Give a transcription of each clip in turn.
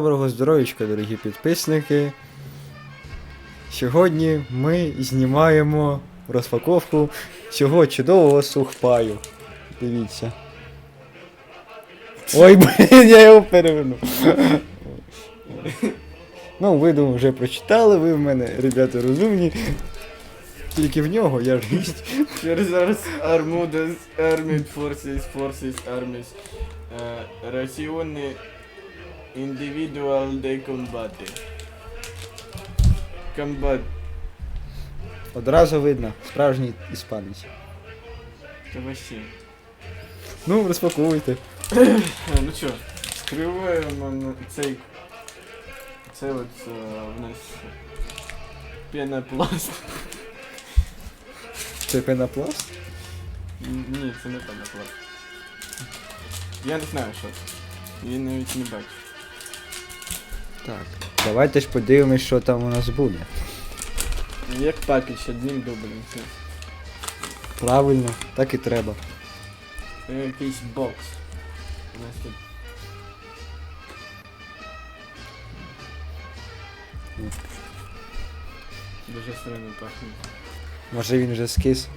Доброго здоров'ячка, дорогі підписники. Сьогодні ми знімаємо розпаковку цього чудового сухпаю. Дивіться. Ой, блін, я його перевернув. Ну, ви думаю, вже прочитали, ви в мене, ребята, розумні. Тільки в нього я ж гість. Через Armudas, Armed Forces, Forces, Armies, е, Раціони Individual de Combate. Комбат. Одразу видно, справжній іспанець. Це вообще. Ну, розпаковуйте. Е, Ну що, скриваємо на цей. Це от е, в нас пенопласт. Це пенопласт? Н- Ні, це не пенопласт. Я не знаю, що це. Я навіть не бачу. Так. Давайте ж подивимось, що там у нас буде. Як пакет одним дублем. Правильно, так і треба. це якийсь бокс. У нас тут. Дуже сильно пахне. Може він вже скис.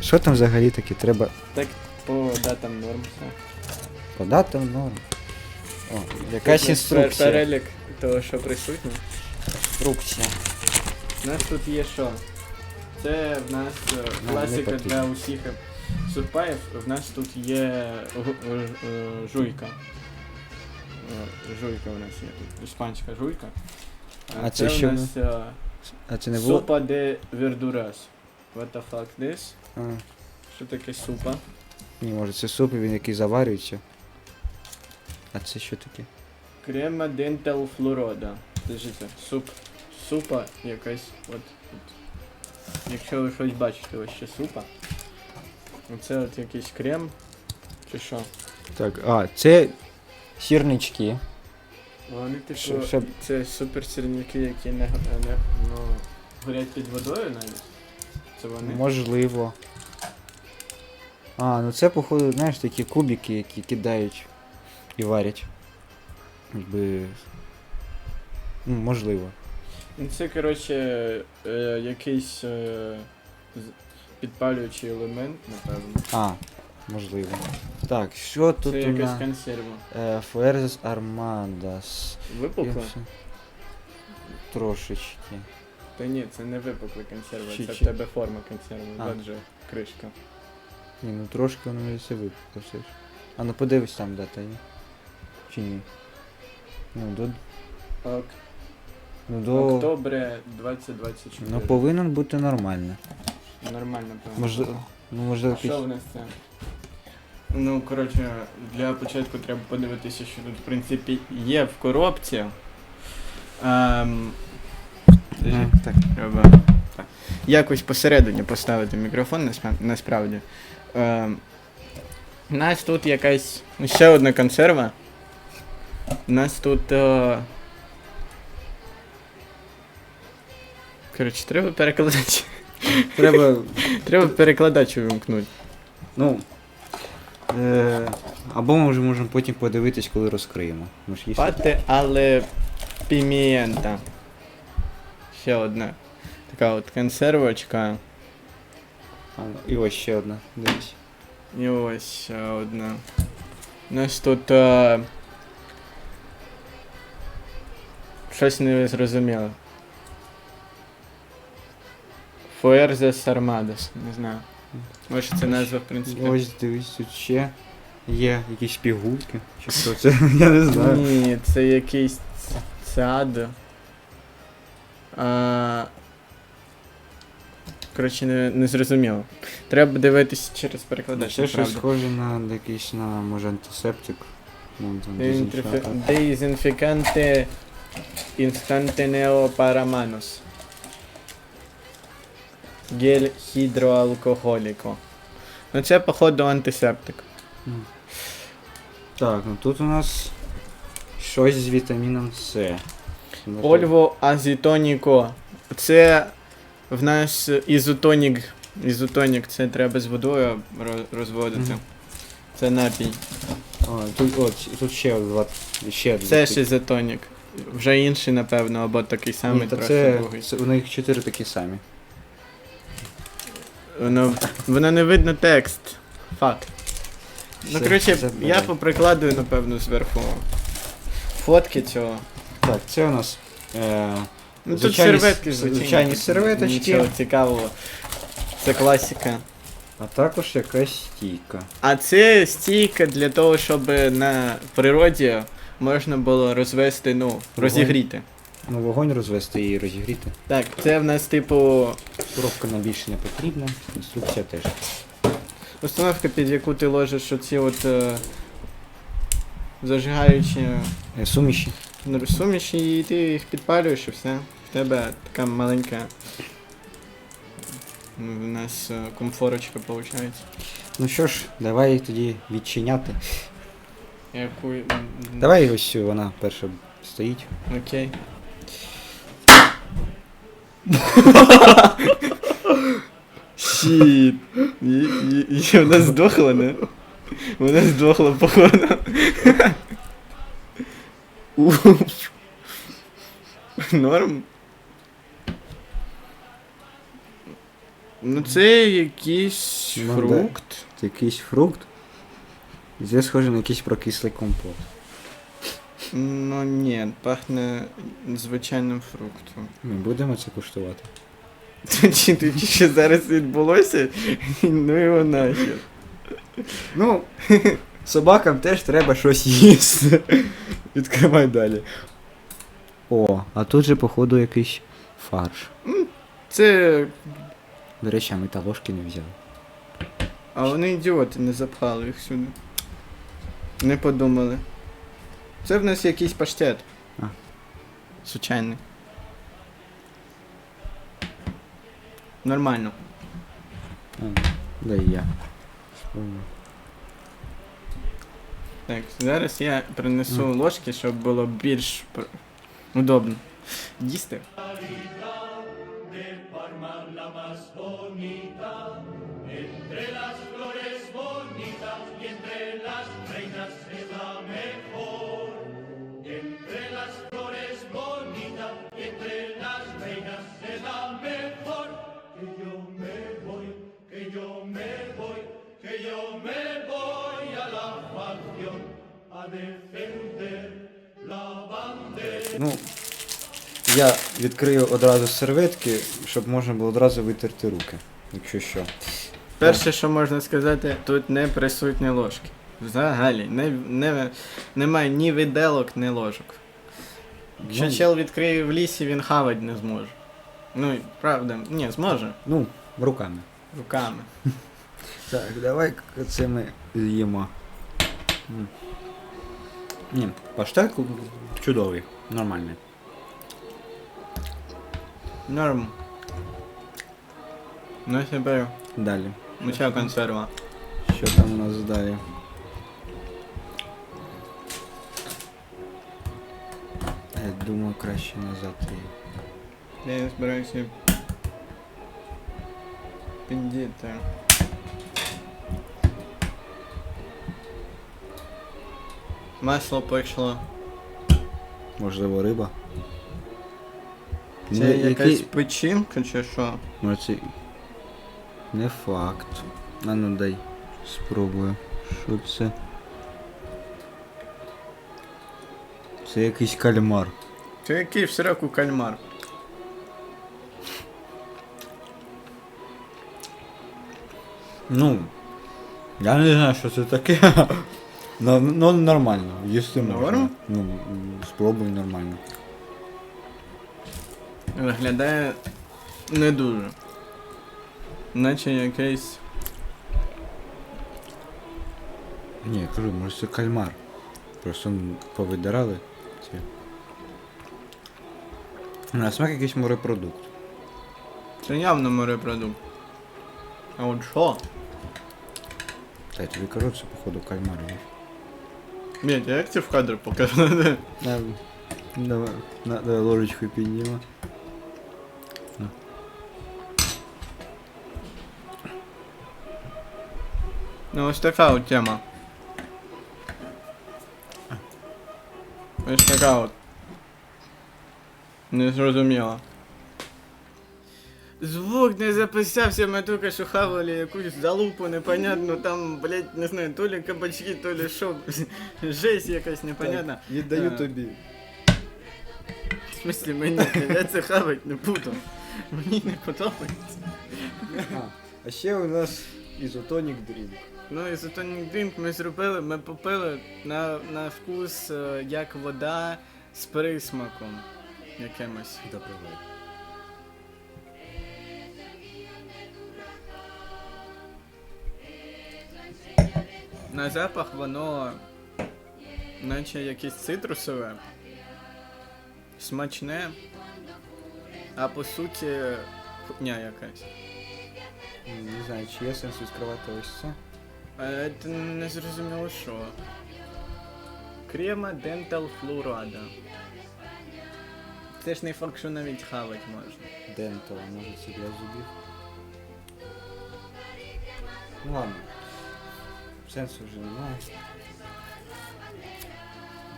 Що там взагалі таке? Треба Так по датам норм все. подати норм. О, якась інструкція. Перелік того, що присутнє. Інструкція. У нас тут є що? Це в нас е, не класика потрібно. для усіх сухпаїв. В нас тут є гу- е, е, жуйка. Е, Жуйка у нас є тут. Іспанська жуйка. А це що у нас е, А це не було? супа де вердурас. What the fuck this? А, Що таке супа? ні, може це суп, він який заварюється. А це що таке? Крема дентал флорода. Держите, суп. Супа якась. От, от. Якщо ви щось бачите, ось ще супа. Оце от якийсь крем. Чи що? Так, а, це сірнички. Вони типу. Що- що- Це суперсірники, які не, не ну, горять під водою навіть. Це вони. Можливо. А, ну це, походу, знаєш, такі кубики, які кидають і варять. Якби. Ну, можливо. Ну, Це, коротше, е, якийсь е, з- підпалюючий елемент, напевно. А, можливо. Так, що тут це у якась нас? консерва. Е, Фуерзес Армадас. Випукла? Трошечки. Та ні, це не випукла консерва, Чи- це в чи- тебе форма консерви. А. От же кришка. Ні, ну трошки воно і все випукло все ж. А ну подивись там дата є. Чи ні? Ну до. Ок. Ну до. Октобре 2024. Ну повинен бути нормально. Нормально, певно. Можливо. Ну можливо Що в нас це? Ну, коротше, для початку треба подивитися, що тут, в принципі, є в коробці. Ем, Ну, так. Треба так. якось посередині поставити мікрофон насправ- насправді. Ем, у нас тут якась ну, ще одна консерва. У нас тут. Е... Коротше, треба перекладач. Треба. треба перекладач увімкнути. Ну. Е, або ми вже можемо потім подивитись, коли розкриємо. Ми ж їсти. Пате, але пімієнта. Ще одна. Така от консервочка. А, і ось ще одна. Дивись. І ось ще одна. У нас тут. Е... Щось не зрозуміло. Фуерзес Армадос, не знаю. Може це назва, в принципі. Ось дивись, тут ще є якісь пігулки. Чи що це? Я не знаю. Ні, це якийсь ц- А... Коротше, не, не зрозуміло. Треба дивитися через перекладач. Це щось правда. схоже на якийсь на може антисептик. Ну, там, Дезінфі- дезінфекант. Дезінфіканте інстантенео параманос. Гель гідроалкоголіко. Ну це, походу, антисептик. Так, ну тут у нас щось з вітаміном С. Ольво азітоніко. Це в нас ізотонік. Ізотонік це треба з водою ро- розводити. Це напій. О, тут, от, тут ще два. Ще Це дві. ще затонік. Вже інший, напевно, або такий самий Ні, та трохи це, другий. це, у них чотири такі самі. Воно, воно не видно текст. Факт. Ну, коротше, я поприкладую, напевно, зверху фотки цього. Так, це у нас. Е, Ну тут Звичайні серветки, с- звичайні. звичайні серветочки. Нічого цікавого. Це класика. а також якась стійка. А це стійка для того, щоб на природі можна було розвести, ну, розігріти. Ну, вогонь розвести і розігріти. Так, це в нас, типу, Коробка нам більше не потрібна, інструкція теж. установка, під яку ти ложиш оці от е, зажигаючі Е, Суміші. ну, суміші, і ти їх підпалюєш і все. В тебе така маленька. ну, У нас е, комфорочка виходить. Ну що ж, давай тоді відчиняти. Яку. Давай ось вона перша стоїть. Окей. Щіт. Вона здохла, не? Вона здохла, походу. Уф. Норм. Ну це якийсь фрукт. Це якийсь фрукт. І Це схоже на якийсь прокислий компот. Ну ні, пахне звичайним фруктом. Ми будемо це куштувати. Чи ти що зараз відбулося? Ну його нахер. Ну, собакам теж треба щось їсти. Відкривай далі. О, а тут же, походу, якийсь фарш. Це. До речі, а ми та ложки не взяли. А вони ідіоти, не запхали їх сюди. Не подумали. Це в нас якийсь паштет. А. Звичайний. Нормально. А, да і я. Так, зараз я принесу ложки, щоб було більш удобно. Їсти. Ну, я відкрию одразу серветки, щоб можна було одразу витерти руки, якщо що. Перше, що можна сказати, тут не присутні ложки. Взагалі, не, не, немає ні виделок, ні ложок. Якщо Ну, чел відкриє в лісі, він хавать не зможе. Ну, правда, ні, зможе. ну, руками. Руками. Так, давай це ми з'їмо. М. Ні, паштет чудовий, нормальний. Норм. Ну тепер Далі. моча консерва. Що там у нас далі? Я думаю, краще назад її. Я збираюся підійти. Масло пішло. Можливо, риба. Це Ну, якась який- печінка чи що? Може це... Не факт. А ну дай. Спробую. Що це? Це якийсь кальмар. Це який в сраку кальмар. Ну. Я не знаю, що це таке. Ну, ну нормально, їсти можна. Норм? Ну, спробуй нормально. Виглядає не дуже. Наче якийсь. Ні, кажу, може це кальмар. Просто повидирали ці. На смак якийсь морепродукт. Це явно морепродукт. А от що? Та я тобі кажу, це походу кальмар. є. Мені, як тебе в кадр покажу? Давай, надо ложечку підніма. Ну ось така от тема. Ось така от. Не зрозуміло. Звук не записався, ми тільки що хавали якусь залупу непонятну, там, блять, не знаю, то ли кабачки, то ли що. Жесть якась непонятна. Так, віддаю Е. тобі. В смысле мені, я це хавать не буду. Мені не подобається. А, а ще у нас ізотонік дрінк. Ну і зато дрінк ми зробили, ми попили на, на вкус е, як вода з присмаком якимось. Допивай. На запах воно наче якесь цитрусове, смачне, а по суті хутня якась. Не знаю, чи є сенс відкривати ось це. А це не зрозуміло що. Крема Dental Fluorada. Це ж не факт, що навіть хавать можна. Дентал, може це для зубів. Ну ладно. Сенсу вже немає.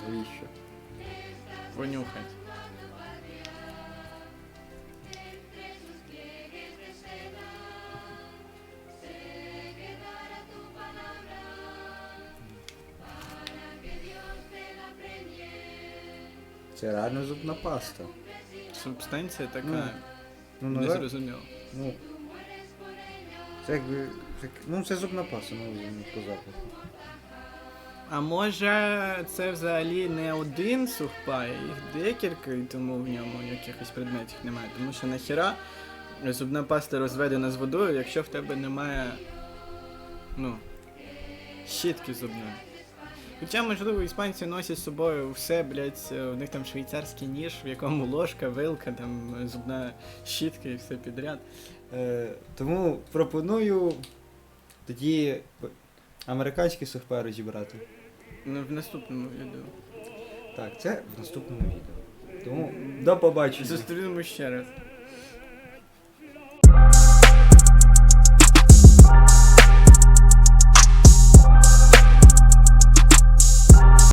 Навіщо? Понюхать. Це реально зубна паста. Субстанція така. Ну, Ну, не назад- зрозуміло. ну. Це якби. Ну це зубна паста, ну ну, по запаху. А може це взагалі не один сухпай, їх декілька, і тому в ньому якихось предметів немає. Тому що нахіра зубна паста розведена з водою, якщо в тебе немає. Ну. Щітки зубної. Хоча, можливо, іспанці носять з собою все, блядь, у них там швейцарський ніж, в якому ложка, вилка, там зубна щітка і все підряд. Е, тому пропоную тоді американські сухпай розібрати. Ну, в наступному відео. Так, це в наступному відео. Тому до побачення. Зустрінемо ще раз.